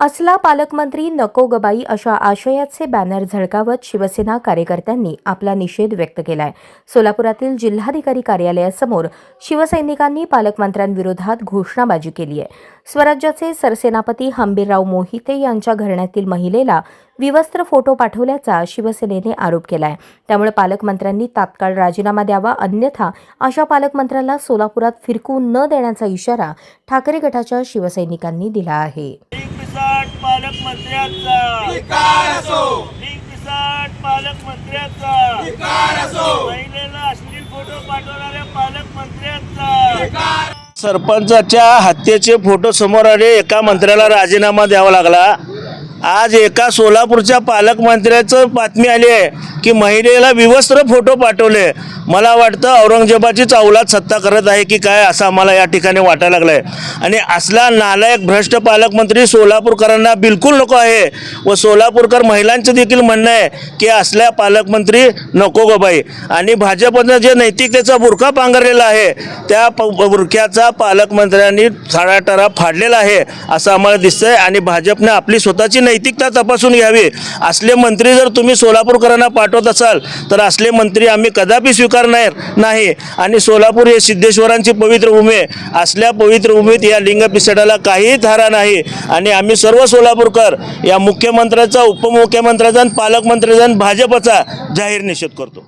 असला पालकमंत्री नको गबाई अशा आशयाचे बॅनर झळकावत शिवसेना कार्यकर्त्यांनी आपला निषेध व्यक्त केलाय. सोलापुरातील जिल्हाधिकारी कार्यालयासमोर शिवसैनिकांनी पालकमंत्र्यांविरोधात घोषणाबाजी केली आहे. स्वराज्याचे सरसेनापती हंबीरराव मोहिते यांच्या घराण्यातील महिलेला विवस्त्र फोटो पाठवल्याचा शिवसेनेने आरोप केलाय. त्यामुळे पालकमंत्र्यांनी तात्काळ राजीनामा द्यावा अन्यथा अशा पालकमंत्र्याला सोलापुरात फिरकू न देण्याचा इशारा ठाकरे गटाच्या शिवसैनिकांनी दिला आहे. पालकमंत्र्याचा असो. पालकमंत्र्याचा असो. महिलेला अश्लील फोटो पाठवणाऱ्या पालकमंत्र्याचा सरपंचाच्या हत्येचे फोटो समोर आले. एका मंत्र्याला राजीनामा द्यावा लागला. आज एका सोलापूरच्या पालकमंत्र्याचं बातमी आली आहे की महिलेला विवस्त्र फोटो पाठवले. मला वाटतं औरंगजेबाचीच अवलाद सत्ता करत आहे की काय असं आम्हाला या ठिकाणी वाटायला लागलं आहे आणि असला नालायक भ्रष्ट पालकमंत्री सोलापूरकरांना बिलकुल नको आहे व सोलापूरकर महिलांचं देखील म्हणणं आहे की असल्या पालकमंत्री नको गो बाई. आणि भाजपनं जे नैतिकतेचा बुरखा पांघरलेला आहे त्या प बुरख्याचा पालकमंत्र्यांनी साडाटारा फाडलेला आहे असं आम्हाला दिसतंय. आणि भाजपने आपली स्वतःची नैतिकता तपासून घ्यावी. असले मंत्री जर तुम्ही सोलापूरकरांना पाठवत असाल तर असले मंत्री आम्ही कदापि स्वीकार स्वीकारणार नाही. आणि सोलापूर हे सिद्धेश्वरांची पवित्र भूमी आहे. असल्या पवित्र भूमीत या लिंग पिसडाला काहीही थारा नाही. आणि आम्ही सर्व सोलापूरकर या मुख्यमंत्र्याचा उपमुख्यमंत्र्याचा आणि पालकमंत्र्याचा आणि भाजपचा जाहीर निषेध करतो.